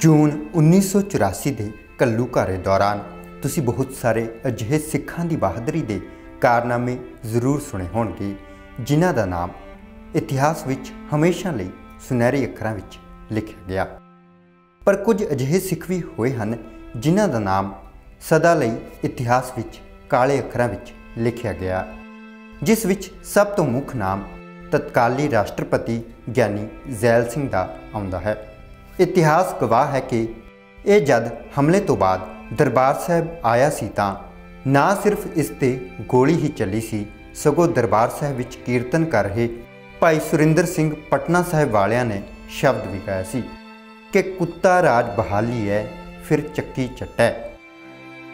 ਜੂਨ 1984 ਦੇ ਕੱਲੂ ਘਾਰੇ ਦੌਰਾਨ ਤੁਸੀਂ ਬਹੁਤ ਸਾਰੇ ਅਜਿਹੇ ਸਿੱਖਾਂ ਦੀ ਬਹਾਦਰੀ ਦੇ ਕਾਰਨਾਮੇ ਜ਼ਰੂਰ ਸੁਣੇ ਹੋਣਗੇ, ਜਿਨ੍ਹਾਂ ਦਾ ਨਾਮ ਇਤਿਹਾਸ ਵਿੱਚ ਹਮੇਸ਼ਾ ਲਈ ਸੁਨਹਿਰੀ ਅੱਖਰਾਂ ਵਿੱਚ ਲਿਖਿਆ ਗਿਆ। ਪਰ ਕੁਝ ਅਜਿਹੇ ਸਿੱਖ ਵੀ ਹੋਏ ਹਨ, ਜਿਨ੍ਹਾਂ ਦਾ ਨਾਮ ਸਦਾ ਲਈ ਇਤਿਹਾਸ ਵਿੱਚ ਕਾਲੇ ਅੱਖਰਾਂ ਵਿੱਚ ਲਿਖਿਆ ਗਿਆ। ਜਿਸ ਵਿੱਚ ਸਭ ਤੋਂ ਮੁੱਖ ਨਾਮ ਤਤਕਾਲੀ ਰਾਸ਼ਟਰਪਤੀ ਗਿਆਨੀ ਜ਼ੈਲ ਸਿੰਘ ਦਾ ਆਉਂਦਾ ਹੈ। ਇਤਿਹਾਸ ਗਵਾਹ ਹੈ ਕਿ ਇਹ ਜਦ ਹਮਲੇ ਤੋਂ ਬਾਅਦ ਦਰਬਾਰ ਸਾਹਿਬ ਆਇਆ ਸੀ ਤਾਂ ਨਾ ਸਿਰਫ ਇਸ ਤੇ ਗੋਲੀ ਹੀ ਚੱਲੀ ਸੀ, ਸਗੋਂ ਦਰਬਾਰ ਸਾਹਿਬ ਵਿੱਚ ਕੀਰਤਨ ਕਰ ਰਹੇ ਭਾਈ ਸੁਰਿੰਦਰ ਸਿੰਘ ਪਟਨਾ ਸਾਹਿਬ ਵਾਲਿਆਂ ਨੇ ਸ਼ਬਦ ਵੀ ਗਾਇਆ ਸੀ ਕਿ ਕੁੱਤਾ ਰਾਜ ਬਹਾਲੀ ਹੈ ਫਿਰ ਚੱਕੀ ਚੱਟੈ।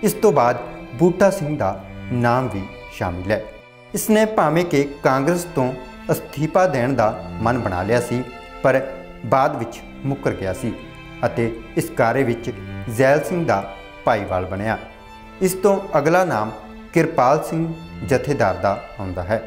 ਇਸ ਤੋਂ ਬਾਅਦ ਬੂਟਾ ਸਿੰਘ ਦਾ ਨਾਮ ਵੀ ਸ਼ਾਮਿਲ ਹੈ। ਇਸ ਨੇ ਭਾਵੇਂ ਕਿ ਕਾਂਗਰਸ ਤੋਂ ਅਸਤੀਫਾ ਦੇਣ ਦਾ ਮਨ ਬਣਾ ਲਿਆ ਸੀ, ਪਰ ਬਾਅਦ ਵਿੱਚ ਮੁੱਕਰ ਗਿਆ ਸੀ ਅਤੇ ਇਸ ਕਾਰੇ ਵਿੱਚ ਜ਼ੈਲ ਸਿੰਘ ਦਾ ਭਾਈਵਾਲ ਬਣਿਆ। ਇਸ ਤੋਂ ਅਗਲਾ ਨਾਮ ਕਿਰਪਾਲ ਸਿੰਘ ਜਥੇਦਾਰ ਦਾ ਆਉਂਦਾ ਹੈ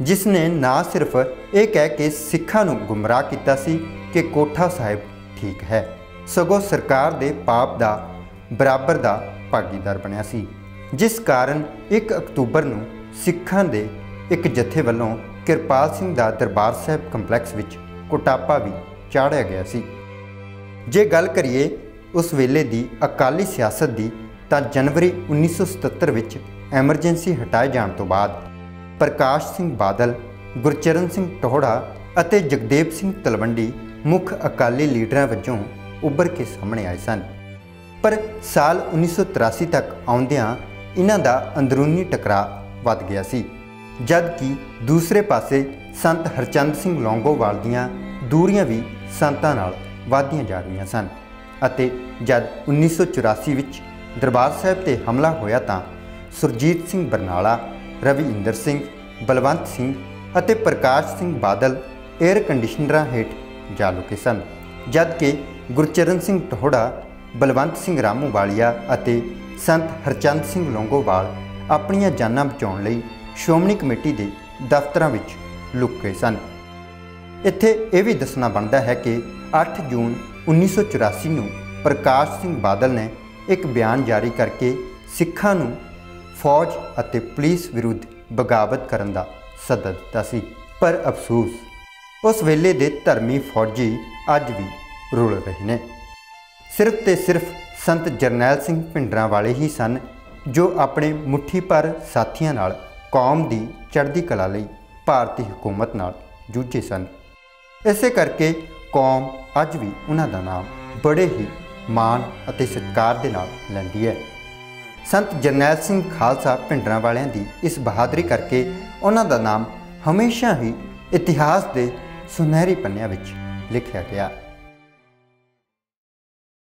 ਜਿਸ ਨੇ ਨਾ ਸਿਰਫ ਇਹ ਕਹਿ ਕੇ ਸਿੱਖਾਂ ਨੂੰ ਗੁੰਮਰਾਹ ਕੀਤਾ ਸੀ ਕਿ ਕੋਠਾ ਸਾਹਿਬ ਠੀਕ ਹੈ, ਸਗੋਂ ਸਰਕਾਰ ਦੇ ਪਾਪ ਦਾ ਬਰਾਬਰ ਦਾ ਭਾਗੀਦਾਰ ਬਣਿਆ ਸੀ, ਜਿਸ ਕਾਰਨ 1 ਅਕਤੂਬਰ ਨੂੰ ਸਿੱਖਾਂ ਦੇ ਇੱਕ ਜਥੇ ਵੱਲੋਂ ਕਿਰਪਾਲ ਸਿੰਘ ਦਾ ਦਰਬਾਰ ਸਾਹਿਬ ਕੰਪਲੈਕਸ ਵਿੱਚ ਕੋਟਾਪਾ ਵੀ ਚਾੜਿਆ ਗਿਆ ਸੀ। ਜੇ ਗੱਲ ਕਰੀਏ ਉਸ ਵੇਲੇ ਦੀ ਅਕਾਲੀ ਸਿਆਸਤ ਦੀ, ਤਾਂ ਜਨਵਰੀ 1977 ਵਿੱਚ ਐਮਰਜੈਂਸੀ ਹਟਾਏ ਜਾਣ ਤੋਂ ਬਾਅਦ ਪ੍ਰਕਾਸ਼ ਸਿੰਘ ਬਾਦਲ, ਗੁਰਚਰਨ ਸਿੰਘ ਟੋਹੜਾ ਅਤੇ ਜਗਦੇਵ ਸਿੰਘ ਤਲਵੰਡੀ ਮੁੱਖ ਅਕਾਲੀ ਲੀਡਰਾਂ ਵਜੋਂ ਉੱਭਰ ਕੇ ਸਾਹਮਣੇ ਆਏ ਸਨ। ਪਰ ਸਾਲ 1983 ਤੱਕ ਆਉਂਦਿਆਂ ਇਹਨਾਂ ਦਾ ਅੰਦਰੂਨੀ ਟਕਰਾਅ ਵੱਧ ਗਿਆ ਸੀ ਜਦ ਕਿ ਦੂਸਰੇ ਪਾਸੇ ਸੰਤ ਹਰਚੰਦ ਸਿੰਘ ਲੌਂਗੋਵਾਲ ਦੀਆਂ ਦੂਰੀਆਂ ਵੀ ਸੰਤਾਂ ਨਾਲ ਵਧਦੀਆਂ ਜਾ ਰਹੀਆਂ ਸਨ ਅਤੇ ਜਦ 1984 ਵਿੱਚ ਦਰਬਾਰ ਸਾਹਿਬ ਤੇ ਹਮਲਾ ਹੋਇਆ ਤਾਂ ਸੁਰਜੀਤ ਸਿੰਘ ਬਰਨਾਲਾ ਰਵੀ ਇੰਦਰ ਸਿੰਘ, ਬਲਵੰਤ ਸਿੰਘ ਅਤੇ ਪ੍ਰਕਾਸ਼ ਸਿੰਘ ਬਾਦਲ 에ਅਰ ਕੰਡੀਸ਼ਨਰਾਂ ਹੇਠ ਜਾ ਲੁਕੇ ਸਨ ਜਦਕਿ ਗੁਰਚਰਨ ਸਿੰਘ ਟੋਹੜਾ, ਬਲਵੰਤ ਸਿੰਘ ਰਾਮੂ ਵਾਲੀਆ ਅਤੇ ਸੰਤ ਹਰਚੰਦ ਸਿੰਘ ਲੌਂਗੋਵਾਲ ਆਪਣੀਆਂ ਜਾਨਾਂ ਬਚਾਉਣ ਲਈ ਸ਼੍ਰੋਮਣੀ ਕਮੇਟੀ ਦੇ ਦਫ਼ਤਰਾਂ ਵਿੱਚ ਲੁਕ ਗਏ ਸਨ। ਇੱਥੇ ਇਹ ਵੀ ਦੱਸਣਾ ਬਣਦਾ ਹੈ ਕਿ 8 ਜੂਨ 1984 ਨੂੰ ਪ੍ਰਕਾਸ਼ ਸਿੰਘ ਬਾਦਲ ਨੇ ਇੱਕ ਬਿਆਨ ਜਾਰੀ ਕਰਕੇ ਸਿੱਖਾਂ ਨੂੰ ਫੌਜ ਅਤੇ ਪੁਲਿਸ ਵਿਰੁੱਧ ਬਗਾਵਤ ਕਰਨ ਦਾ ਸੱਦਾ ਦਿੱਤਾ ਸੀ। ਪਰ ਅਫਸੋਸ, ਉਸ ਵੇਲੇ ਦੇ ਧਰਮੀ ਫੌਜੀ ਅੱਜ ਵੀ ਰੁਲ ਰਹੇ ਨੇ। ਸਿਰਫ ਤੇ ਸਿਰਫ ਸੰਤ ਜਰਨੈਲ ਸਿੰਘ ਭਿੰਡਰਾਂ ਵਾਲੇ ਹੀ ਸਨ ਜੋ ਆਪਣੇ ਮੁਠੀ ਪਰ ਸਾਥੀਆਂ ਨਾਲ ਕੌਮ ਦੀ ਚੜ੍ਹਦੀ ਕਲਾ ਲਈ ਭਾਰਤੀ ਹਕੂਮਤ ਨਾਲ ਜੂਝੇ ਸਨ। ਇਸੇ ਕਰਕੇ ਕੌਮ ਅੱਜ ਵੀ ਉਹਨਾਂ ਦਾ ਨਾਮ ਬੜੇ ਹੀ ਮਾਣ ਅਤੇ ਸਤਿਕਾਰ ਦੇ ਨਾਲ ਲੈਂਦੀ ਹੈ। ਸੰਤ ਜਰਨੈਲ ਸਿੰਘ ਖਾਲਸਾ ਭਿੰਡਰਾਂ ਵਾਲਿਆਂ ਦੀ ਇਸ ਬਹਾਦਰੀ ਕਰਕੇ ਉਹਨਾਂ ਦਾ ਨਾਮ ਹਮੇਸ਼ਾ ਹੀ ਇਤਿਹਾਸ ਦੇ ਸੁਨਹਿਰੀ ਪੰਨਿਆਂ ਵਿੱਚ ਲਿਖਿਆ ਗਿਆ।